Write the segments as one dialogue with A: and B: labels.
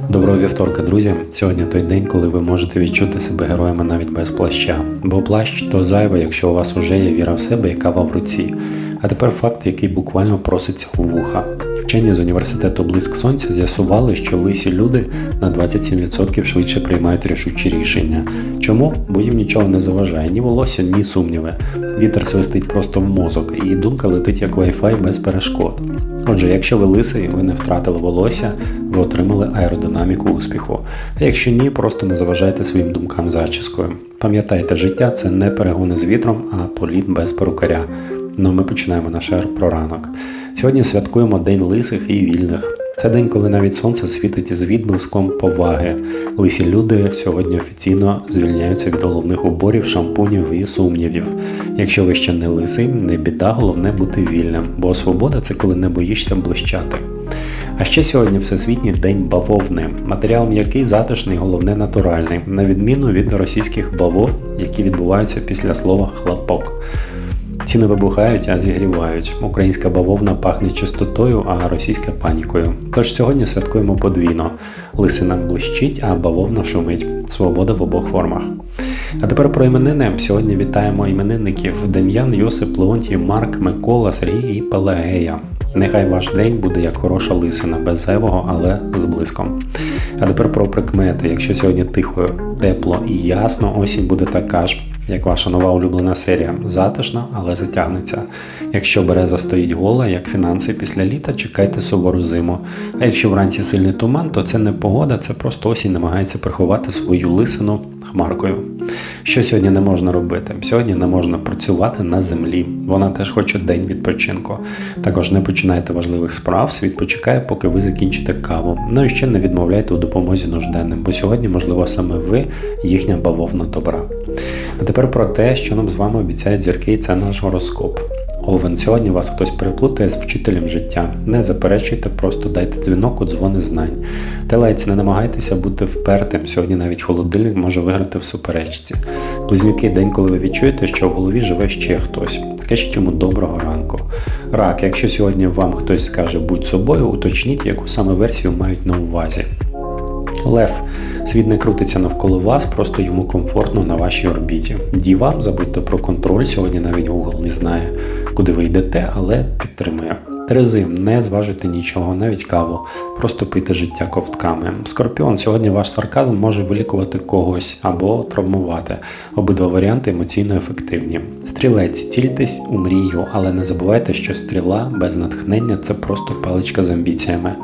A: Доброго вівторка, друзі. Сьогодні той день, коли ви можете відчути себе героями навіть без плаща. Бо плащ то зайве, якщо у вас уже є віра в себе яка в руці. А тепер факт, який буквально проситься у вуха. Вчені з університету Блиск Сонця з'ясували, що лисі люди на 27% швидше приймають рішучі рішення. Чому? Бо їм нічого не заважає, ні волосся, ні сумніви. Вітер свистить просто в мозок, і думка летить як Wi-Fi без перешкод. Отже, якщо ви лисий, ви не втратили волосся, ви отримали аеродинаміку успіху. А якщо ні, просто не заважайте своїм думкам зачіскою. Пам'ятайте, життя це не перегони з вітром, а політ без перукаря. Ну, ми починаємо наш ер про ранок. Сьогодні святкуємо День лисих і вільних. Це день, коли навіть сонце світить з відблиском поваги. Лисі люди сьогодні офіційно звільняються від головних уборів, шампунів і сумнівів. Якщо ви ще не лисий, не біда, головне бути вільним, бо свобода це коли не боїшся блищати. А ще сьогодні Всесвітній день бавовни. Матеріал м'який, затишний, головне натуральний, на відміну від російських бавовн, які відбуваються після слова хлопок. Ці не вибухають, а зігрівають. Українська бавовна пахне чистотою, а російська панікою. Тож сьогодні святкуємо подвійно. Лисина блищить, а бавовна шумить. Свобода в обох формах. А тепер про іменини. Сьогодні вітаємо іменинників Дем'ян, Йосип, Леонтій, Марк, Микола, Сергій і Пелагея. Нехай ваш день буде як хороша лисина, без зайвого, але з блиском. А тепер про прикмети. Якщо сьогодні тихо, тепло і ясно, осінь буде така ж, як ваша нова улюблена серія. Затишна, але затягнеться. Якщо береза стоїть гола, як фінанси після літа, чекайте сувору зиму. А якщо вранці сильний туман, то це не погода, це просто осінь намагається приховати свою лисину хмаркою. Що сьогодні не можна робити? Сьогодні не можна працювати на землі. Вона теж хоче день відпочинку. Також не починайте важливих справ, світ почекає, поки ви закінчите каву. Ну і ще не відмовляйте у допомозі нужденним, бо сьогодні, можливо, саме ви їхня бавовна добра. А тепер про те, що нам з вами обіцяють зірки, і це наш гороскоп. Овен, сьогодні вас хтось переплутає з вчителем життя. Не заперечуйте, просто дайте дзвінок у дзвони знань. Телець, не намагайтеся бути впертим. Сьогодні навіть холодильник може виграти в суперечці. Близнюки, день, коли ви відчуєте, що в голові живе ще хтось. Скажіть йому доброго ранку. Рак, якщо сьогодні вам хтось скаже будь собою, уточніть, яку саме версію мають на увазі. Лев, світ не крутиться навколо вас, просто йому комфортно на вашій орбіті. Діва, забудьте про контроль. Сьогодні навіть Google не знає, куди ви йдете, але підтримує. Терези, не зважуйте нічого, навіть каву, просто пийте життя ковтками. Скорпіон, сьогодні ваш сарказм може вилікувати когось або травмувати. Обидва варіанти емоційно ефективні. Стрілець, цільтесь у мрію, але не забувайте, що стріла без натхнення це просто паличка з амбіціями.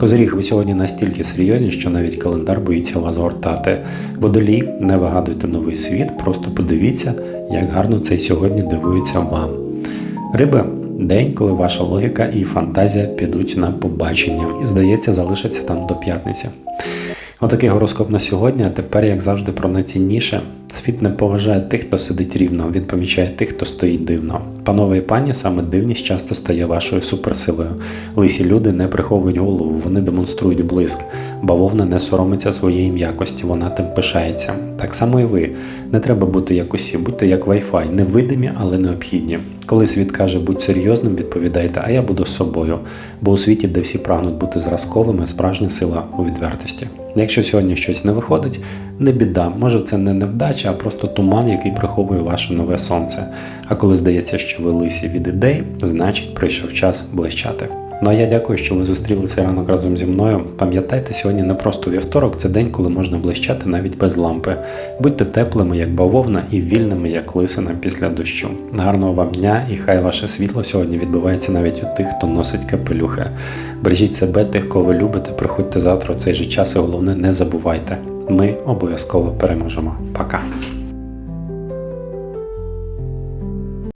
A: Козиріг, ви сьогодні настільки серйозні, що навіть календар боїться вас гортати. Водолій, не вигадуйте новий світ, просто подивіться, як гарно цей сьогодні дивується вам. Риби день, коли ваша логіка і фантазія підуть на побачення, і, здається, залишаться там до п'ятниці. Отакий гороскоп на сьогодні, а тепер, як завжди, про найцінніше. Світ не поважає тих, хто сидить рівно, він помічає тих, хто стоїть дивно. Панове і пані, саме дивність часто стає вашою суперсилою. Лисі люди не приховують голову, вони демонструють блиск. Бавовна не соромиться своєї м'якості, вона тим пишається. Так само і ви. Не треба бути як усі, будьте як Wi-Fi, невидимі, але необхідні. Коли світ каже будь серйозним, відповідайте, а я буду з собою. Бо у світі, де всі прагнуть бути зразковими, справжня сила у відвертості. Якщо сьогодні щось не виходить, не біда, може це не невдача, а просто туман, який приховує ваше нове сонце. А коли здається, що ви лисі від ідей, значить прийшов час блищати. Ну а я дякую, що ви зустріли цей ранок разом зі мною. Пам'ятайте, сьогодні не просто вівторок, це день, коли можна блищати навіть без лампи. Будьте теплими, як бавовна, і вільними, як лисина після дощу. Гарного вам дня і хай ваше світло сьогодні відбувається навіть у тих, хто носить капелюхи. Бережіть себе, тих, кого ви любите, приходьте завтра у цей же час, і головне, не забувайте. Ми обов'язково переможемо. Пока.